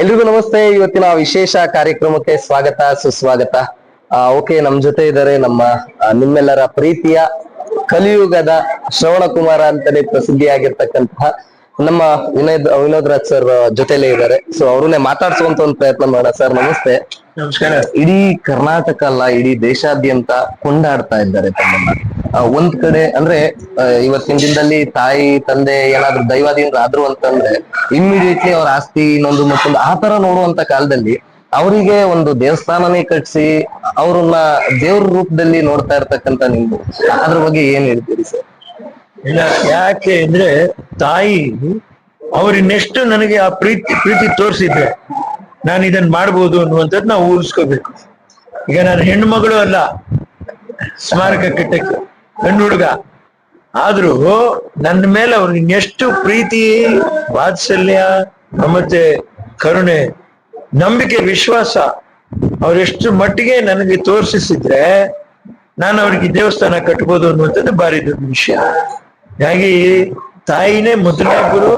ಎಲ್ರಿಗೂ ನಮಸ್ತೆ. ಇವತ್ತಿನ ವಿಶೇಷ ಕಾರ್ಯಕ್ರಮಕ್ಕೆ ಸ್ವಾಗತ, ಸುಸ್ವಾಗತ. ಓಕೆ, ನಮ್ ಜೊತೆ ಇದ್ದಾರೆ ನಮ್ಮ ನಿಮ್ಮೆಲ್ಲರ ಪ್ರೀತಿಯ ಕಲಿಯುಗದ ಶ್ರವಣ ಕುಮಾರ ಅಂತಾನೆ ಪ್ರಸಿದ್ಧಿಯಾಗಿರ್ತಕ್ಕಂತಹ ನಮ್ಮ ವಿನಯ್ ವಿನೋದ್ ರಾಜ್ ಸರ್ ಜೊತೆಲೇ ಇದ್ದಾರೆ. ಸೊ ಅವ್ರನ್ನೇ ಮಾತಾಡ್ಸುವಂತ ಒಂದು ಪ್ರಯತ್ನ ಮಾಡೋಣ ಸರ್ ನಮಸ್ತೆ. ನಮಸ್ಕಾರ. ಇಡೀ ಕರ್ನಾಟಕ ಅಲ್ಲ ಇಡೀ ದೇಶಾದ್ಯಂತ ಕೊಂಡಾಡ್ತಾ ಇದ್ದಾರೆ ತಮ್ಮನ್ನ. ಒಂದ್ ಕಡೆ ಅಂದ್ರೆ ಇವತ್ತಿನ ದಿನದಲ್ಲಿ ತಾಯಿ ತಂದೆ ಏನಾದ್ರು ಆದ್ರು ಅಂತಂದ್ರೆ ಇಮ್ಮಿಡಿಯೇಟ್ಲಿ ಅವ್ರ ಆಸ್ತಿ ಇನ್ನೊಂದು ಮತ್ತೊಂದು ಆ ತರ ನೋಡುವಂತ ಕಾಲದಲ್ಲಿ ಅವರಿಗೆ ಒಂದು ದೇವಸ್ಥಾನನೇ ಕಟ್ಸಿ ಅವ್ರನ್ನ ದೇವ್ರ ರೂಪದಲ್ಲಿ ನೋಡ್ತಾ ಇರ್ತಕ್ಕಂತ ನಿಮ್ದು. ಅದ್ರ ಬಗ್ಗೆ ಏನ್ ಹೇಳ್ತೀರಿ ಸರ್ ಇಲ್ಲ, ಯಾಕೆ ಅಂದ್ರೆ ತಾಯಿ ಅವ್ರಿನ್ನೆಷ್ಟು ನನಗೆ ಆ ಪ್ರೀತಿ ಪ್ರೀತಿ ತೋರಿಸಿದ್ರೆ ನಾನು ಇದನ್ನ ಮಾಡ್ಬೋದು ಅನ್ನುವಂಥದ್ದು ನಾವು ಊಹಿಸ್ಕೋಬೇಕು. ಈಗ ನಾನು ಹೆಣ್ಣು ಮಗಳು ಅಲ್ಲ, ಸ್ಮಾರಕ ಕಟ್ಟಕ್ಕೆ, ಗಂಡು ಹುಡುಗ. ಆದ್ರೂ ನನ್ನ ಮೇಲೆ ಅವ್ರಿಗೆ ಇನ್ನೆಷ್ಟು ಪ್ರೀತಿ, ವಾತ್ಸಲ್ಯ, ಮತ್ತೆ ಕರುಣೆ, ನಂಬಿಕೆ, ವಿಶ್ವಾಸ ಅವ್ರೆಷ್ಟು ಮಟ್ಟಿಗೆ ನನಗೆ ತೋರಿಸಿದ್ರೆ ನಾನು ಅವ್ರಿಗೆ ದೇವಸ್ಥಾನ ಕಟ್ಬೋದು ಅನ್ನುವಂಥದ್ದು ಬಾರಿ ದೊಡ್ಡ ವಿಷಯ ಹಾಗಾಗಿ ತಾಯಿನೇ ಮೊದಲನೇ ಗುರು,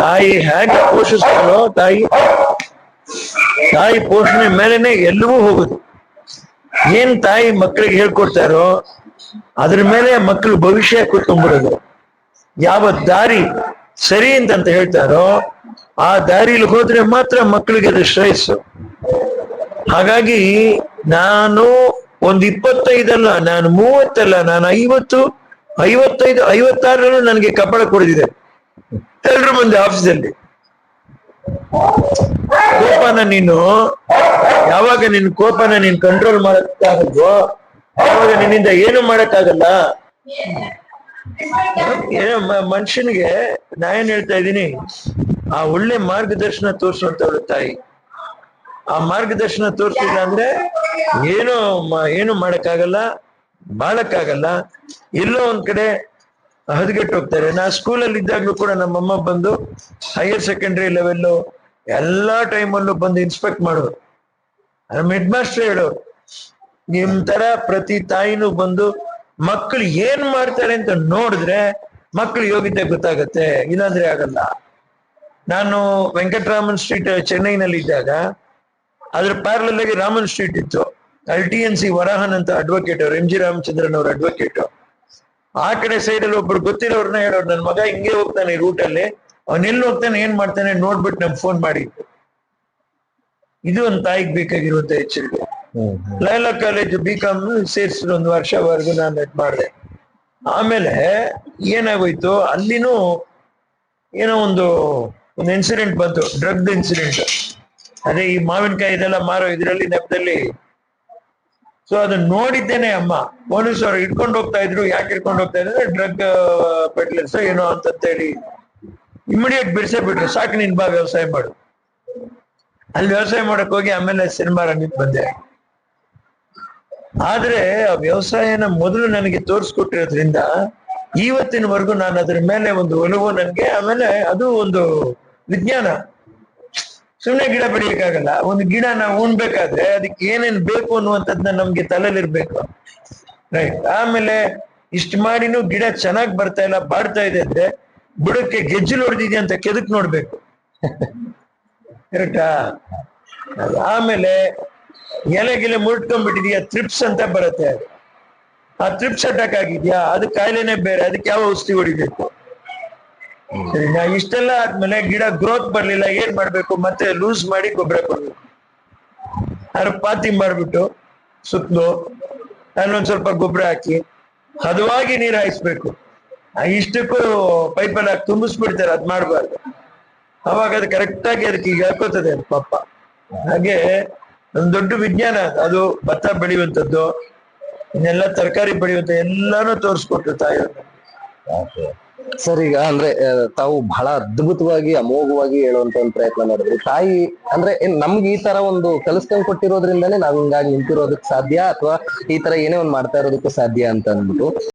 ತಾಯಿ ಹೇಗೆ ಪೋಷಿಸ್ತಾಳೋ ತಾಯಿ ತಾಯಿ ಪೋಷಣೆ ಮೇಲೆನೆ ಎಲ್ಲವೂ ಹೋಗುದು ಏನ್ ತಾಯಿ ಮಕ್ಕಳಿಗೆ ಹೇಳ್ಕೊಡ್ತಾರೋ, ಅದ್ರ ಮೇಲೆ ಮಕ್ಕಳು ಭವಿಷ್ಯ ಕೂತ್ಕೊಂಡ್ಬಿಡೋದು. ಯಾವ ದಾರಿ ಸರಿ ಅಂತ ಹೇಳ್ತಾರೋ, ಆ ದಾರಿಲಿ ಹೋದ್ರೆ ಮಾತ್ರ ಮಕ್ಕಳಿಗೆ ಅದು ಶ್ರೇಯಸ್ಸು. ಹಾಗಾಗಿ ನಾನು ಒಂದ್ ಇಪ್ಪತ್ತೈದಲ್ಲ, ನಾನು ಮೂವತ್ತಲ್ಲ, ನಾನು ಐವತ್ತು ಐವತ್ತೈದು, ಐವತ್ತಾರರಲ್ಲೂ ನನಗೆ ಕಪ್ಪಳ ಕೊಡಿದಿದೆ. ಎಲ್ರ ಮುಂದೆ ಆಫೀಸಲ್ಲಿ. ಕೋಪನ ನೀನು, ಯಾವಾಗ ನಿನ್ ಕೋಪನ ನೀನ್ ಕಂಟ್ರೋಲ್ ಮಾಡಕ್ಕಾಗಲ್ವೋ, ಅವಾಗ ನಿನ್ನಿಂದ ಏನು ಮಾಡಕ್ಕಾಗಲ್ಲ? ಏನೋ ಮ- ಮನುಷ್ಯನಿಗೆ ನಾ ಏನ್ ಹೇಳ್ತಾ ಇದ್ದೀನಿ. ಆ ಒಳ್ಳೆ ಮಾರ್ಗದರ್ಶನ ತೋರಿಸುವಂತವಳು ತಾಯಿ. ಆ ಮಾರ್ಗದರ್ಶನ ತೋರಿಸಿಲ್ಲ ಅಂದ್ರೆ ಏನು ಏನು ಮಾಡಕ್ಕಾಗಲ್ಲ. ಬಾಳಕ್ಕಾಗಲ್ಲ. ಎಲ್ಲೋ ಒಂದ್ ಕಡೆ ಹದಗೆಟ್ಟು ಹೋಗ್ತಾರೆ. ನಾ ಸ್ಕೂಲಲ್ಲಿ ಇದ್ದಾಗ್ಲೂ ಕೂಡ ನಮ್ಮಮ್ಮ ಬಂದು ಹೈಯರ್ ಸೆಕೆಂಡರಿ ಲೆವೆಲ್ಲು ಎಲ್ಲಾ ಟೈಮಲ್ಲೂ ಬಂದು ಇನ್ಸ್ಪೆಕ್ಟ್ ಮಾಡೋರು ನಮ್ಮ ಹೆಡ್ ಮಾಸ್ಟರ್ ಹೇಳೋರು ನಿಮ್ ತರ ಪ್ರತಿ ತಾಯಿನೂ ಬಂದು ಮಕ್ಕಳು ಏನ್ ಮಾಡ್ತಾರೆ ಅಂತ ನೋಡಿದ್ರೆ ಮಕ್ಕಳು ಯೋಗ್ಯತೆ ಗೊತ್ತಾಗತ್ತೆ, ಇಲ್ಲಾಂದ್ರೆ ಆಗಲ್ಲ. ನಾನು ವೆಂಕಟರಾಮನ್ ಸ್ಟ್ರೀಟ್ ಚೆನ್ನೈನಲ್ಲಿ ಇದ್ದಾಗ ಅದ್ರ ಪ್ಯಾರಲಲ್ಲಿ ರಾಮನ್ ಸ್ಟ್ರೀಟ್ ಇತ್ತು. ಅಲ್ಲಿ ಟಿ ಎನ್ ಸಿ ವರಾಹನ್ ಅಂತ ಅಡ್ವೊಕೇಟ್ ಅವ್ರು ಎಂ ಜಿ ರಾಮಚಂದ್ರನ್ ಅವ್ರ ಅಡ್ವೊಕೇಟ್ ಆ ಕಡೆ ಸೈಡ್ ಅಲ್ಲಿ ಒಬ್ರು ಗೊತ್ತಿರೋರ್ನ ಹೇಳೋರು ನನ್ನ ಮಗ ಹಿಂಗೆ ಹೋಗ್ತಾನೆ ಈ ರೂಟ್ ಅಲ್ಲಿ. ಅವ್ನ್ ಎಲ್ಲಿ ಹೋಗ್ತಾನೆ ಏನ್ ಮಾಡ್ತಾನೆ ನೋಡ್ಬಿಟ್ಟು ನಮ್ಗೆ ಫೋನ್ ಮಾಡಿ. ಇದು ಒಂದ್ ತಾಯಿಗೆ ಬೇಕಾಗಿರುವಂತ ಎಚ್ಚರಿಕೆ. ಲೈಲಾ ಕಾಲೇಜ್ ಬಿ ಕಾಮ್ ಸೇರಿಸಿದ್ರು ಒಂದು ವರ್ಷವರೆಗೂ ನಾನು ಇದ್ ಮಾಡಿದೆ. ಆಮೇಲೆ ಏನಾಗೋಯ್ತು ಅಲ್ಲಿನೂ ಏನೋ ಒಂದು ಒಂದು ಇನ್ಸಿಡೆಂಟ್ ಬಂತು ಡ್ರಗ್ ಇನ್ಸಿಡೆಂಟ್ ಅದೇ ಈ ಮಾವಿನಕಾಯಿ ಇದೆಲ್ಲ ಮಾರೋ ಇದರಲ್ಲಿ ನೆಪದಲ್ಲಿ ಸೊ ಅದನ್ನ ನೋಡಿದ್ದೇನೆ ಅಮ್ಮ. ಪೊಲೀಸ್ ಅವ್ರು ಇಟ್ಕೊಂಡು ಹೋಗ್ತಾ ಇದ್ರು. ಯಾಕೆ ಇಟ್ಕೊಂಡು ಹೋಗ್ತಾ ಇದ್ರೆ ಡ್ರಗ್ ಪೆಟ್ಲರ್ಸ್ ಏನೋ ಅಂತ ಹೇಳಿ ಇಮಿಡಿಯೇಟ್ ಬಿಡಿಸೇ ಬಿಟ್ರು. ಸಾಕು ನಿನ್ ಬಾ, ವ್ಯವಸಾಯ ಮಾಡು. ಅಲ್ಲಿ ವ್ಯವಸಾಯ ಮಾಡಕ್ ಹೋಗಿ ಆಮೇಲೆ ಸಿನಿಮಾ ರಂಗಕ್ಕೆ ಬಂದೆ. ಆದ್ರೆ ಆ ವ್ಯವಸಾಯನ ಮೊದಲು ನನಗೆ ತೋರಿಸ್ಕೊಟ್ಟಿರೋದ್ರಿಂದ ಇವತ್ತಿನವರೆಗೂ ನಾನು ಅದ್ರ ಮೇಲೆ ಒಂದು ಒಲವು ನನ್ಗೆ, ಆಮೇಲೆ ಅದು ಒಂದು ವಿಜ್ಞಾನ. ಸುಮ್ಮನೆ ಗಿಡ ಬೆಳೆಯಕ್ಕಾಗಲ್ಲ. ಒಂದು ಗಿಡ ನಾವು ಉಣ್ಬೇಕಾದ್ರೆ ಅದಕ್ಕೆ ಏನೇನ್ ಬೇಕು ಅನ್ನುವಂಥದ್ನ ನಮ್ಗೆ ತಲೆಲಿರ್ಬೇಕು ರೈಟ್ ಆಮೇಲೆ ಇಷ್ಟು ಮಾಡಿನೂ ಗಿಡ ಚೆನ್ನಾಗ್ ಬರ್ತಾ ಇಲ್ಲ, ಬಾಡ್ತಾ ಇದೆ ಅಂದ್ರೆ ಬುಡಕ್ಕೆ ಗೆಜ್ಜಲು ಹೊಡೆದಿದೆ ಅಂತ ಕೆದಕ್ ನೋಡ್ಬೇಕು. ಕರೆಕ್ಟಾ ಆಮೇಲೆ ಎಲೆಗೆಲೆ ಮುರ್ಟ್ಕೊಂಡ್ಬಿಟ್ಟಿದ್ಯಾ ತ್ರಿಪ್ಸ್ ಅಂತ ಬರುತ್ತೆ. ಆ ತ್ರಿಪ್ಸ್ ಅಟ್ಯಾಕ್ ಆಗಿದ್ಯಾ, ಅದು ಕಾಯಿಲೆನೇ ಬೇರೆ, ಅದಕ್ಕೆ ಯಾವ ಔಷಧಿ ಹೊಡಿಬೇಕು? ಇಷ್ಟೆಲ್ಲ ಆದ್ಮೇಲೆ ಗಿಡ ಗ್ರೋತ್ ಬರ್ಲಿಲ್ಲ ಏನ್ ಮಾಡ್ಬೇಕು? ಮತ್ತೆ ಲೂಸ್ ಮಾಡಿ ಗೊಬ್ಬರ ಕೊಡ್ಬೇಕು. ಅದ್ರ ಪಾತಿ ಮಾಡ್ಬಿಟ್ಟು ಸುತ್ತಲೂ ಅಲ್ಲೊಂದ್ ಸ್ವಲ್ಪ ಗೊಬ್ಬರ ಹಾಕಿ ಹದವಾಗಿ ನೀರ್ ಹಾಯಿಸ್ಬೇಕು. ಆ ಇಷ್ಟಕ್ಕೂ ಪೈಪಲ್ಲಿ ಹಾಕಿ ತುಂಬಿಸ್ಬಿಡ್ತಾರೆ ಅದ್ ಮಾಡ್ಬಾರ್ದು. ಅವಾಗ ಅದು ಕರೆಕ್ಟ್ ಆಗಿ ಅದಕ್ಕೆ ಈಗ ಹಾಕೋತದೆ ಅದು ಪಾಪ. ಹಾಗೆ ಒಂದು ದೊಡ್ಡ ವಿಜ್ಞಾನ ಅದು. ಭತ್ತ ಬೆಳೆಯುವಂಥದ್ದು ಇನ್ನೆಲ್ಲ ತರಕಾರಿ ಬೆಳೆಯುವಂತ ಎಲ್ಲಾನು ತೋರಿಸ್ಕೊಟ್ರು ತಾಯಿಯವ್ರು ಸರ್, ಈಗ ಅಂದ್ರೆ ತಾವು ಬಹಳ ಅದ್ಭುತವಾಗಿ, ಅಮೋಘವಾಗಿ ಹೇಳುವಂತ ಒಂದು ಪ್ರಯತ್ನ ಮಾಡಿದ್ರಿ. ತಾಯಿ ಅಂದ್ರೆ ನಮ್ಗೆ ಈ ತರ ಒಂದು ಕಲಿಸ್ಕೊಂಡ್ ಕೊಟ್ಟಿರೋದ್ರಿಂದಾನೇ ನಾವ್ ಹಿಂಗಾಗಿ ನಿಂತಿರೋದಕ್ ಸಾಧ್ಯ? ಅಥವಾ ಈ ತರ ಏನೇ ಒಂದ್ ಮಾಡ್ತಾ ಇರೋದಕ್ಕೂ ಸಾಧ್ಯ ಅಂತ ಅಂದ್ಬಿಟ್ಟು?